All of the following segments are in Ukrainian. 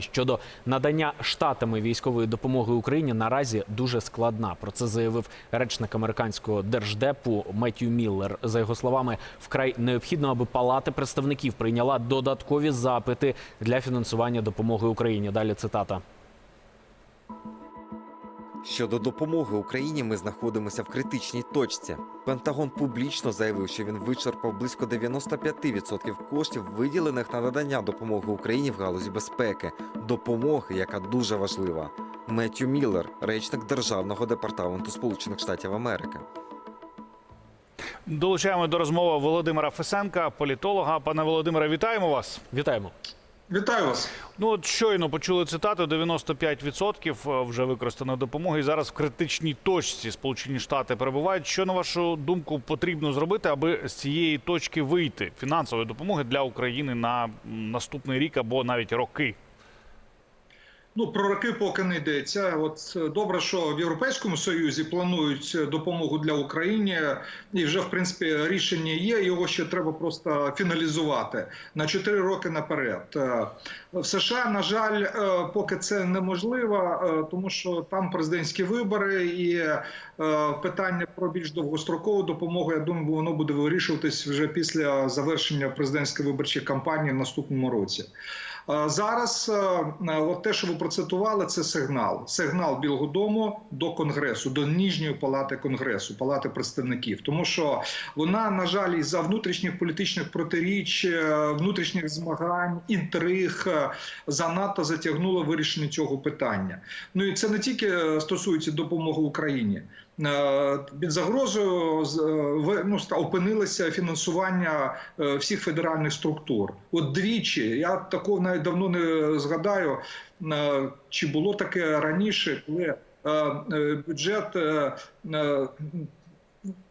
Щодо надання штатами військової допомоги Україні наразі дуже складна. Про це заявив речник американського держдепу Меттью Міллер. За його словами, вкрай необхідно, аби палата представників прийняла додаткові запити для фінансування допомоги Україні. Далі цитата. Щодо допомоги Україні, ми знаходимося в критичній точці. Пентагон публічно заявив, що він вичерпав близько 95% коштів, виділених на надання допомоги Україні в галузі безпеки, допомоги, яка дуже важлива. Меттью Міллер, речник Державного департаменту Сполучених Штатів Америки. Долучаємо до розмови Володимира Фесенка, політолога. Пане Володимире, вітаємо вас. Вітаємо. Вітаю вас. Ну от щойно почули цитату: 95% вже використано допомоги. І зараз в критичній точці Сполучені Штати перебувають. Що на вашу думку потрібно зробити, аби з цієї точки вийти фінансової допомоги для України на наступний рік або навіть роки? Ну про роки поки не йдеться. От е, добре, що в Європейському Союзі планують е, допомогу для України, і вже в принципі рішення є. Його ще треба просто фіналізувати на 4 роки наперед. Е, В США, на жаль, поки це неможливо, тому що там президентські вибори і питання про більш довгострокову допомогу. Я думаю, воно буде вирішуватись вже після завершення президентської виборчої кампанії в наступному році. Е, Зараз е, от те, що ви процитували, це сигнал. Сигнал Білого Дому до Конгресу, до Ніжньої палати Конгресу, палати представників. Тому що вона, на жаль, із за внутрішніх політичних протиріч, е, внутрішніх змагань, інтриг е, занадто затягнула вирішення цього питання. Ну і це не тільки е, стосується допомоги Україні. Е, Під загрозою е, ну, опинилося фінансування е, всіх федеральних структур. От двічі я такого навіть давно не згадаю, чи було таке раніше, коли бюджет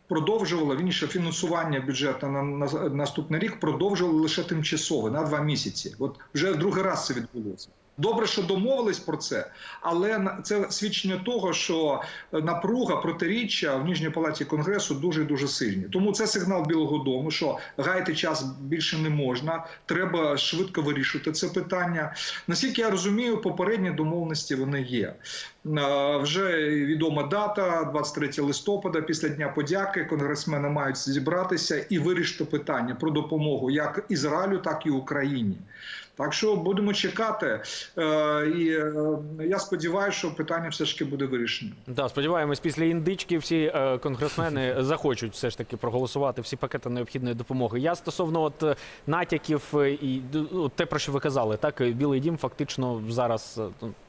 продовжувало вірніше, фінансування бюджету на, на наступний рік продовжували лише тимчасово на два місяці. От вже другий раз це відбулося. Добре, що домовились про це, але це свідчення того, що напруга протиріччя в нижній палаті конгресу дуже дуже сильні. Тому це сигнал Білого Дому, що гаяти час більше не можна. Треба швидко вирішити це питання. Наскільки я розумію, попередні домовленості вони є. Е, Вже відома дата, 23 листопада, після Дня подяки. Конгресмени мають зібратися і вирішити питання про допомогу як Ізраїлю, так і Україні. Так що будемо чекати, Е, і е, я сподіваюся, що питання все ж таки буде вирішено. Да, сподіваємось, після індички всі е, конгресмени захочуть все ж таки проголосувати всі пакети необхідної допомоги. Я стосовно от натяків і те, про що ви казали, так Білий Дім фактично зараз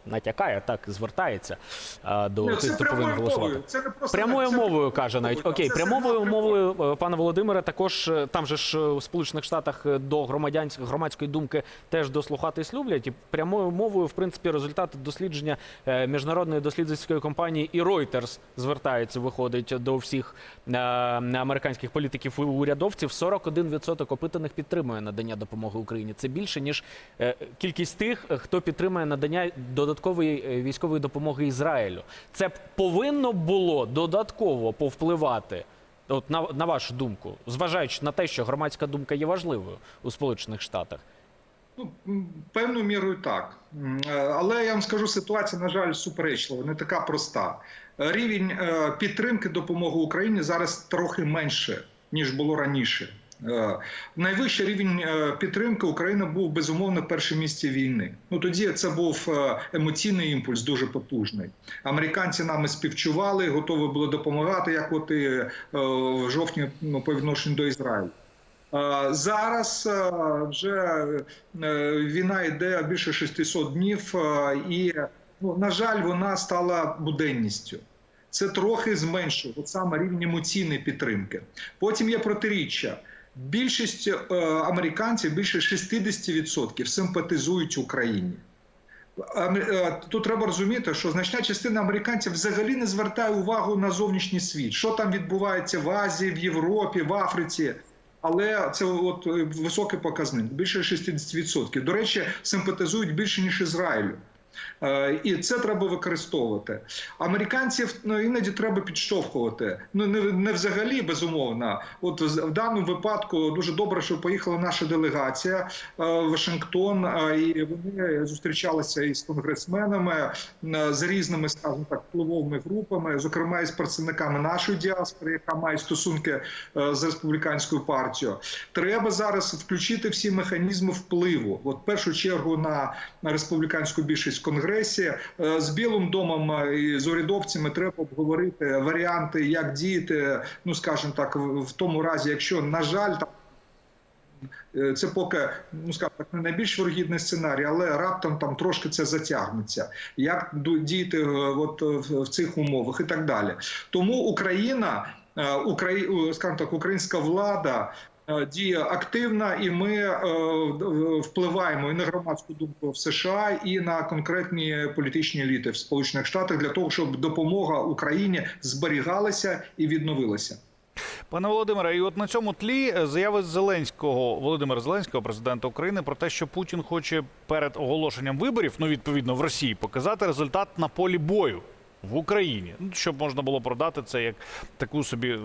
натякає, так звертається е, до тих, хто повинен голосувати. Це не просто Прямою мовою каже навіть окей, Це прямовою мовою, е, пане Володимире, також е, там же ж е, у Сполучених Штатах е, до громадянської громадської думки теж дослухатись люблять. І прямою мовою, в принципі, результати дослідження е, міжнародної дослідницької компанії і Reuters звертається, виходить до всіх е, американських політиків і урядовців. 41% опитаних підтримує надання допомоги Україні. Це більше ніж е, кількість тих, е, хто підтримує надання додаткової е, військової допомоги Ізраїлю. Це повинно було додатково повпливати. От на, на вашу думку, зважаючи на те, що громадська думка є важливою у Сполучених Штатах. Ну, певною мірою так. Е, Але я вам скажу, ситуація, на жаль, суперечлива, не така проста. Рівень е, підтримки допомоги Україні зараз трохи менше, ніж було раніше. Е, Найвищий рівень е, підтримки України був безумовно в першому місці війни. Ну тоді це був е, емоційний імпульс, дуже потужний. Американці нами співчували, готові були допомагати, як от і в жовтні ну, по відношенню до Ізраїлю. Зараз вже війна йде більше 600 днів, і ну, на жаль, вона стала буденністю. Це трохи зменшує от саме рівень емоційної підтримки. Потім є протиріччя. Більшість е, американців, більше 60% симпатизують Україні. Е, Тут треба розуміти, що значна частина американців взагалі не звертає увагу на зовнішній світ, що там відбувається в Азії, в Європі, в Африці. Але це от е, високий показник, більше 60%. До речі, симпатизують більше ніж Ізраїлю. Е, І це треба використовувати. Американців ну, іноді треба підштовхувати. Ну не, не взагалі безумовно. От в даному випадку дуже добре, що поїхала наша делегація е, в Вашингтон, е, і вони зустрічалися із конгресменами е, з різними, скажімо так, впливовими групами, зокрема із представниками нашої діаспори, яка має стосунки е, з республіканською партією. Треба зараз включити всі механізми впливу. От в першу чергу на республіканську більшість конгресі Е, з Білим домом е, і з урядовцями треба обговорити варіанти, як діяти. Ну скажімо так, в тому разі, якщо на жаль там. е, Це поки ну скажімо так, не найбільш вирогідний сценарій, але раптом там трошки це затягнеться. Як діяти от в цих умовах і так далі. Тому Україна, Украї... скажімо так, українська влада е, діє активно, і ми е, впливаємо і на громадську думку в США, і на конкретні політичні еліти в Сполучених Штатах для того, щоб допомога Україні зберігалася і відновилася. Пане Володимире, і от на цьому тлі е, заяви Зеленського Володимира Зеленського, президента України, про те, що Путін хоче перед оголошенням виборів, ну відповідно в Росії, показати результат на полі бою в Україні, ну щоб можна було продати це як таку собі е,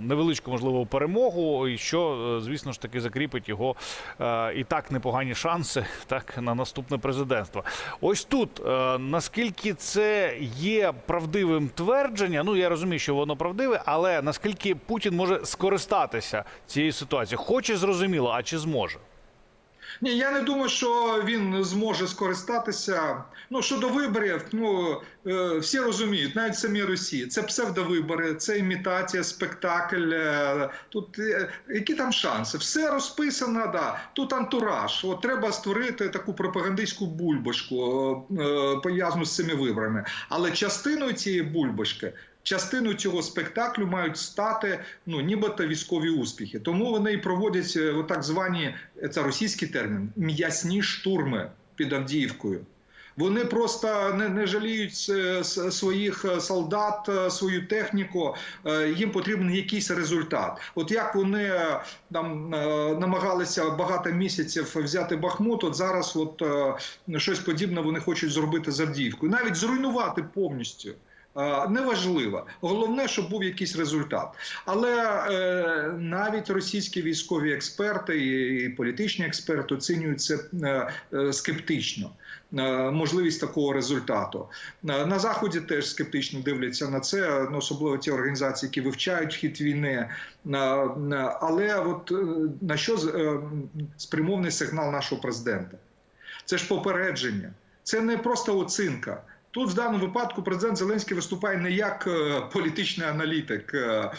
невеличку можливо перемогу, і що е, звісно ж таки закріпить його е, і так непогані шанси так на наступне президентство. Ось тут наскільки це є правдивим твердження, ну я розумію, що воно правдиве, але наскільки Путін може скористатися цією ситуацією, хоче зрозуміло, а чи зможе? Ні, я не думаю, що він зможе скористатися. Ну щодо виборів, ну е, всі розуміють, навіть самі Росії, це псевдовибори, це імітація, спектакль. е, Тут е, які там шанси? Все розписано, да. Тут антураж. От треба створити таку пропагандистську бульбашку, пов'язану з цими виборами. Але частиною цієї бульбашки. Частиною цього спектаклю мають стати ну нібито військові успіхи. Тому вони і проводять е, так звані це російський термін м'ясні штурми під Авдіївкою. Вони просто не, не жаліють е, своїх е, солдат, е, свою техніку. Е, Їм потрібен якийсь результат. От як вони е, там е, намагалися багато місяців взяти Бахмут, от зараз от е, щось подібне вони хочуть зробити з Авдіївкою, навіть зруйнувати повністю. Неважливо. Головне, щоб був якийсь результат. Але е, навіть російські військові експерти і, політичні експерти оцінюють це е, е, скептично. е, Можливість такого результату Е, на заході теж скептично дивляться на це, ну, особливо ті організації, які вивчають хід війни. Е, Але от на що спрямований сигнал нашого президента? Це ж попередження, це не просто оцінка. Тут в даному випадку президент Зеленський виступає не як е, політичний аналітик. Е,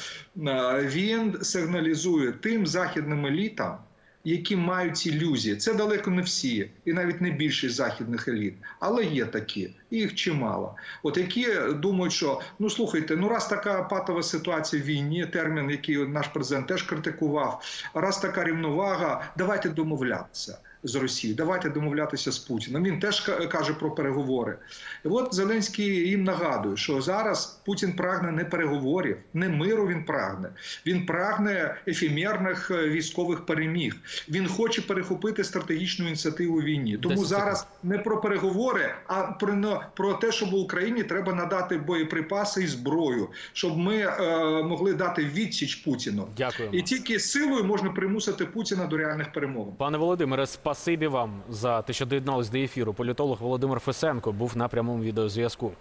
е, Він сигналізує тим західним елітам, які мають ілюзії. Це далеко не всі, і навіть не більшість західних еліт, але є такі, і їх чимало. От які думають, що ну слухайте, ну раз така патова ситуація в війні, термін, який наш президент теж критикував, раз така рівновага, давайте домовлятися. З Росією, давайте домовлятися з Путіним. Він теж каже про переговори. І от Зеленський їм нагадує, що зараз Путін прагне не переговорів, не миру. Він прагне. Він прагне ефемерних е, військових переміг. Він хоче перехопити стратегічну ініціативу війні. Тому зараз не про переговори, а про, ну, про те, щоб Україні треба надати боєприпаси і зброю, щоб ми е, могли дати відсіч Путіну. Дякуємо. І тільки силою можна примусити Путіна до реальних перемовин. Пане Володимире, спасибі вам за те, що доєднались до ефіру. Політолог Володимир Фесенко був на прямому відеозв'язку.